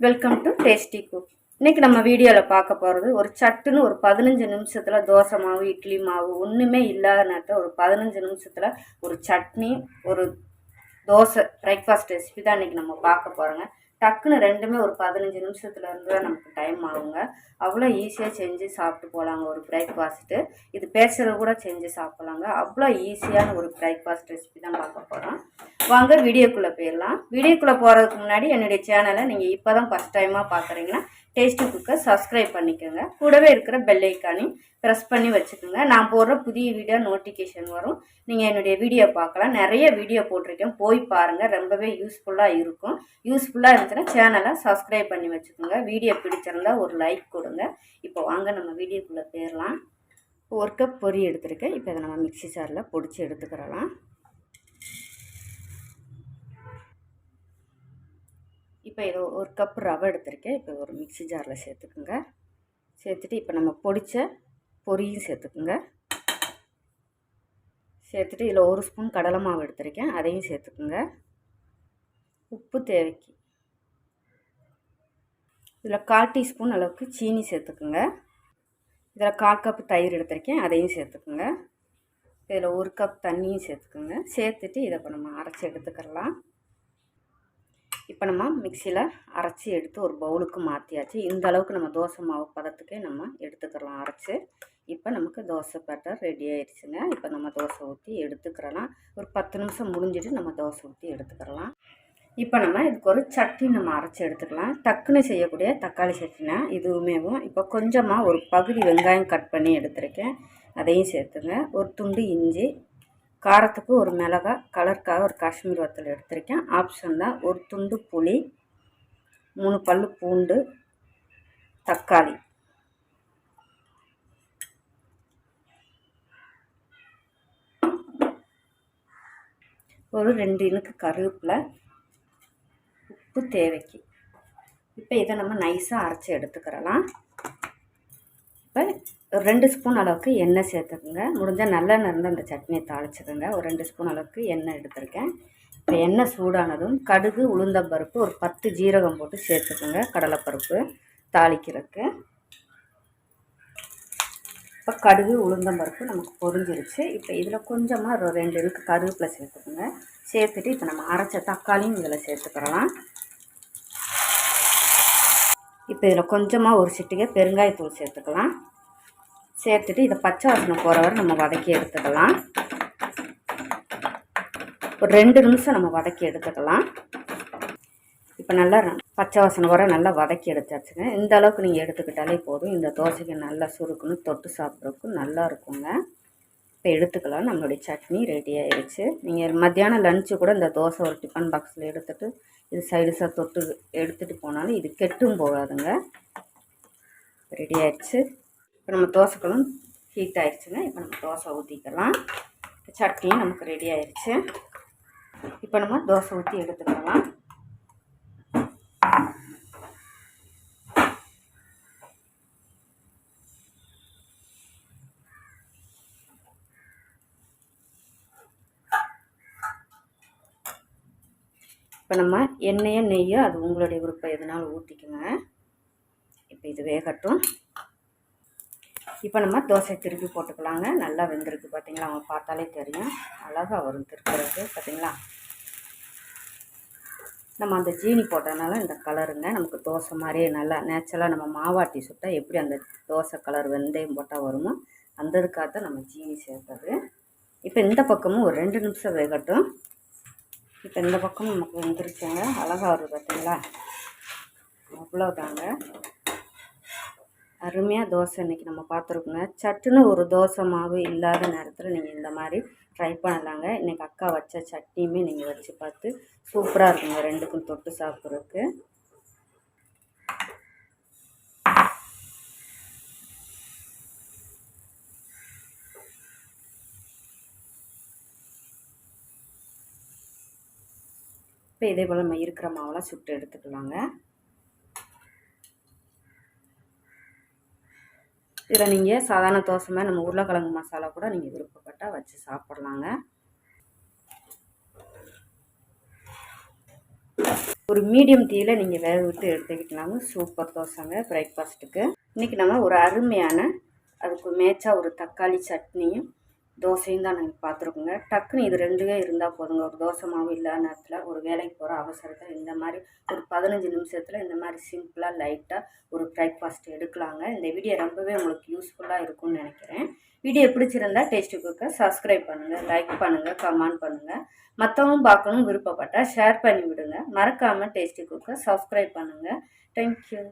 Welcome to tasty cook இன்னைக்கு நம்ம வீடியோவில் பார்க்க போகிறது ஒரு சட்டுன்னு ஒரு பதினஞ்சு நிமிஷத்தில் தோசை மாவு இட்லி மாவு ஒன்றுமே இல்லாத நேரத்தில் ஒரு பதினஞ்சு நிமிஷத்தில் ஒரு சட்னி ஒரு தோசை பிரேக்ஃபாஸ்ட் ரெசிபி தான் இன்றைக்கி நம்ம பார்க்க போகிறோங்க டக்குன்னு ரெண்டுமே ஒரு பதினஞ்சு நிமிஷத்துல இருந்து தான் நமக்கு டைம் ஆகுங்க. அவ்வளோ ஈஸியாக செஞ்சு சாப்பிட்டு போகலாங்க ஒரு பிரேக்ஃபாஸ்ட்டு இது பேசுகிற கூட செஞ்சு சாப்பிட்லாங்க. அவ்வளோ ஈஸியான ஒரு பிரேக்ஃபாஸ்ட் ரெசிபி தான் பார்க்க போகிறோம் வாங்க வீடியோக்குள்ளே போயிடலாம். வீடியோக்குள்ளே போகிறதுக்கு முன்னாடி என்னுடைய சேனலை நீங்கள் இப்போ தான் ஃபஸ்ட் டைமாக பார்க்குறீங்கன்னா டேஸ்டி குக்கை சப்ஸ்கிரைப் பண்ணிக்கோங்க. கூடவே இருக்கிற பெல் ஐக்கானையும் ப்ரெஸ் பண்ணி வச்சுக்கோங்க. நான் போடுற புதிய வீடியோ நோட்டிஃபிகேஷன் வரும். நீங்கள் என்னுடைய வீடியோ பார்க்கலாம். நிறைய வீடியோ போட்டிருக்கேன். போய் பாருங்கள் ரொம்பவே யூஸ்ஃபுல்லாக இருக்கும். யூஸ்ஃபுல்லாக இருந்துச்சுன்னா சேனலை சப்ஸ்கிரைப் பண்ணி வச்சுக்கோங்க. வீடியோ பிடிச்சிருந்தா ஒரு லைக் கொடுங்க. இப்போ வாங்க நம்ம வீடியோக்குள்ளே போயிடலாம். ஒரு கப் பொரி எடுத்துருக்கேன். இப்போ இதை நம்ம மிக்ஸி ஜாரில் பொடிச்சு எடுத்துக்கிறலாம் இப்போ இது ஒரு கப் ரவை எடுத்திருக்கேன். இப்போ ஒரு மிக்ஸி ஜாரில் சேர்த்துக்குங்க. சேர்த்துட்டு இப்போ நம்ம பொடித்த பொரியும் சேர்த்துக்குங்க. சேர்த்துட்டு இதில் ஒரு ஸ்பூன் கடலை மாவு எடுத்திருக்கேன். அதையும் சேர்த்துக்குங்க. உப்பு தேவைக்கு இதில் கால் டீஸ்பூன் அளவுக்கு சீனி சேர்த்துக்குங்க. இதில் கால் கப் தயிர் எடுத்திருக்கேன் அதையும் சேர்த்துக்குங்க. இதில் ஒரு கப் தண்ணியும் சேர்த்துக்குங்க. சேர்த்துட்டு இதை இப்போ நம்ம அரைச்சி எடுத்துக்கிறலாம். இப்போ நம்ம மிக்சியில் அரைச்சி எடுத்து ஒரு பவுலுக்கு மாற்றியாச்சு இந்த அளவுக்கு நம்ம தோசை மாவு பதத்துக்கே நம்ம எடுத்துக்கிறலாம் அரைச்சி. இப்போ நமக்கு தோசை பேட்டர் ரெடி ஆயிடுச்சுங்க. இப்போ நம்ம தோசை ஊற்றி எடுத்துக்கிறலாம். ஒரு பத்து நிமிஷம் முடிஞ்சிட்டு நம்ம தோசை ஊற்றி எடுத்துக்கிறலாம். இப்போ நம்ம இதுக்கு ஒரு சட்னி நம்ம அரைச்சி எடுத்துக்கலாம். டக்குன்னு செய்யக்கூடிய தக்காளி சட்னினா இதுவுமேவும் இப்போ கொஞ்சமாக ஒரு பகுதி வெங்காயம் கட் பண்ணி எடுத்திருக்கேன். அதையும் சேர்த்துங்க. ஒரு துண்டு இஞ்சி காரத்துக்கு ஒரு மிளகா கலருக்காக ஒரு காஷ்மீர் வத்தல் எடுத்திருக்கேன். ஆப்ஷன் தான் ஒரு துண்டு புளி மூணு பல் பூண்டு தக்காளி. ஒரு ரெண்டு இனுக்கு கருவேப்பிலை உப்பு தேவைக்கு. இப்போ இதை நம்ம நைஸாக அரைச்சி எடுத்துக்கிறலாம். இப்போ ரெண்டு ஸ்பூன் அளவுக்கு எண்ணெய் சேர்த்துக்குங்க. முடிஞ்சால் நல்லெண்ணெய் இருந்து அந்த சட்னியை தாளிச்சுக்கோங்க. ஒரு ரெண்டு ஸ்பூன் அளவுக்கு எண்ணெய் எடுத்திருக்கேன். இப்போ எண்ணெய் சூடானதும் கடுகு உளுந்தம்பருப்பு ஒரு பத்து ஜீரகம் போட்டு சேர்த்துக்கோங்க. கடலைப்பருப்பு தாளிக்கிறதுக்கு. இப்போ கடுகு உளுந்தம்பருப்பு நமக்கு பொரிஞ்சிருச்சு. இப்போ இதில் கொஞ்சமாக ஒரு ரெண்டு இதுக்கு கருவேப்பிலை சேர்த்துக்கோங்க. சேர்த்துட்டு இப்போ நம்ம அரைச்ச தக்காளியும் இதில் சேர்த்துக்கிறலாம் இப்போ இதில் கொஞ்சமாக ஒரு சிட்டிகை பெருங்காயத்தூள் சேர்த்துக்கலாம். சேர்த்துட்டு இதை பச்சை வாசனை போகிற வரை நம்ம வதக்கி எடுத்துக்கலாம். ஒரு ரெண்டு நிமிஷம் நம்ம வதக்கி எடுத்துக்கலாம். இப்போ நல்லா பச்சை வாசனை வர நல்லா வதக்கி எடுத்தாச்சுங்க. இந்த அளவுக்கு நீங்கள் எடுத்துக்கிட்டாலே போதும். இந்த தோசைக்கு நல்லா சுருக்குன்னு தொட்டு சாப்பிட்றதுக்கு நல்லா இருக்குங்க. இப்போ எடுத்துக்கலாம். நம்மளுடைய சட்னி ரெடி ஆயிடுச்சு நீங்கள் மத்தியானம் லஞ்சு கூட இந்த தோசை ஒரு டிஃபன் பாக்ஸில் எடுத்துகிட்டு இது சைடுஸாக தொட்டு எடுத்துகிட்டு போனாலும் இது கெட்டும் போகாதுங்க. ரெடி ஆயிடுச்சு இப்போ நம்ம தோசைக்கெல்லாம் ஹீட் ஆயிடுச்சுங்க இப்போ நம்ம தோசை ஊற்றிக்கலாம் சட்னியும் நமக்கு ரெடி ஆயிடுச்சு இப்போ நம்ம தோசை ஊற்றி எடுத்துக்கலாம். இப்போ நம்ம எண்ணெயோ நெய்யோ அது உங்களுடைய விருப்பம் எதுனாலும் ஊற்றிக்குங்க இப்போ இது வேகட்டும். இப்போ நம்ம தோசை திருப்பி போட்டுக்கலாங்க. நல்லா வெந்திருக்கு பார்த்தீங்களா? அவங்க பார்த்தாலே தெரியும். அழகாக வரும் திருப்புறதுக்கு பார்த்தீங்களா? நம்ம அந்த ஜீனி போட்டதுனால இந்த கலருங்க. நமக்கு தோசை மாதிரியே நல்லா நேச்சுரலாக நம்ம மாவாட்டி சுட்டால் எப்படி அந்த தோசை கலர் வெந்தயம் போட்டால் வருமோ அந்த இதுக்காக தான் நம்ம ஜீனி சேர்த்தது. இப்போ இந்த பக்கமும் ஒரு ரெண்டு நிமிஷம் வேகட்டும். இப்போ இந்த பக்கம் நமக்கு வெந்துருச்சுங்க அழகாக வருது பார்த்தீங்களா? அவ்வளோதாங்க அருமையாக தோசை இன்றைக்கி நம்ம பார்த்துருக்கோங்க. சட்டுன்னு ஒரு தோசை மாவு இல்லாத நேரத்தில் நீங்கள் இந்த மாதிரி ட்ரை பண்ணலாங்க. இன்றைக்கி அக்கா வச்ச சட்னியுமே நீங்கள் வச்சு பார்த்து சூப்பராக இருக்குங்க. ரெண்டுக்கும் தொட்டு சாப்பிட்றதுக்கு. இப்போ இதே போல் நம்ம இருக்கிற மாவெல்லாம் சுட்டு எடுத்துக்கலாங்க. இதில் நீங்கள் சாதாரண தோசை மாதிரி நம்ம உருளைக்கிழங்கு மசாலா கூட நீங்கள் விருப்பப்பட்டால் வச்சு சாப்பிட்லாங்க. ஒரு மீடியம் தீயில் நீங்கள் வேக விட்டு எடுத்துக்கிட்டலாங்க சூப்பர் தோசைங்க பிரேக்ஃபாஸ்ட்டுக்கு இன்றைக்கி நம்ம ஒரு அருமையான அதுக்கு மேய்ச்சா ஒரு தக்காளி சட்னியும் தோசையும் தான் நாங்கள் பார்த்துருக்கோங்க. டக்குன்னு இது ரெண்டுமே இருந்தால் போதுங்க. ஒரு தோசை மாவு இல்லாத நேரத்தில் ஒரு வேலைக்கு போகிற அவசரத்தில் இந்த மாதிரி ஒரு பதினஞ்சு நிமிஷத்தில் இந்த மாதிரி சிம்பிளாக லைட்டாக ஒரு பிரேக்ஃபாஸ்ட் எடுக்கலாங்க. இந்த வீடியோ ரொம்பவே உங்களுக்கு யூஸ்ஃபுல்லாக இருக்கும்னு நினைக்கிறேன். வீடியோ பிடிச்சிருந்தா டேஸ்ட்டு குக்கை சப்ஸ்கிரைப் பண்ணுங்கள் லைக் பண்ணுங்கள் கமெண்ட் பண்ணுங்கள் மற்றவங்க பார்க்கணும் விருப்பப்பட்டால் ஷேர் பண்ணி விடுங்க. மறக்காமல் டேஸ்ட்டு குக்கை சப்ஸ்கிரைப் பண்ணுங்கள் தேங்க்யூ